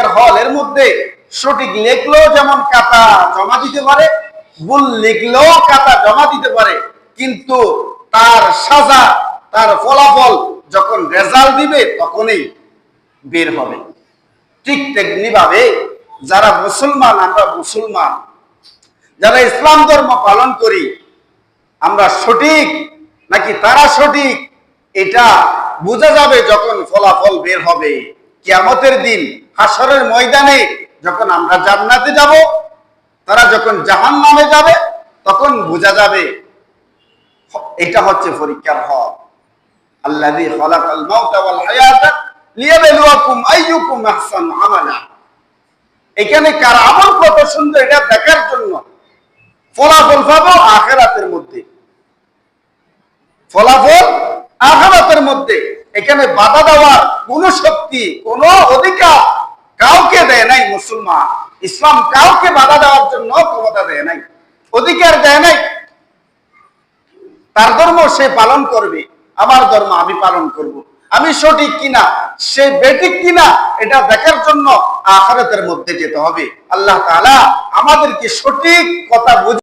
পরীক্ষার হল এর মধ্যে সঠিক লেখলেও যেমন কাতা জমা দিতে পারে, ভুল লিখলেও কাতা জমা দিতে পারে, কিন্তু তার সাজা, তার ফলাফল যখন রেজাল্ট দিবে তখনই বের হবে। ঠিক তেমনি ভাবে যারা মুসলমান, আমরা মুসলমান, যারা ইসলাম ধর্ম পালন করি, আমরা সঠিক নাকি তারা সঠিক, এটা বোঝা যাবে যখন ফলাফল বের হবে। কিয়ামতের দিন হাসরের ময়দানে যখন আমরা জান্নাতে যাব, তারা যখন জাহান নামে যাবে, তখন বোঝা যাবে এটা হচ্ছে পরীক্ষার আমালা। এখানে কার আমল কত সুন্দর, এটা দেখার জন্য। ফলাফল পাবো আখেরাতের মধ্যে। ফলাফল আখেরাতের মধ্যে। এখানে বাধা দেওয়ার কোন শক্তি, কোন অধিকার মুসলমান ইসলাম কাউকে বাধা দেওয়ার জন্য ক্ষমতা দেয় নাই, অধিকার দেয় নাই তার ধর্ম সে পালন করবে, আমার ধর্ম আমি পালন করব। আমি সঠিক কিনা, সে বেঠিক কিনা, এটা দেখার জন্য আখারাতের মধ্যে যেতে হবে আল্লাহ তালা আমাদেরকে সঠিক কথা বুঝে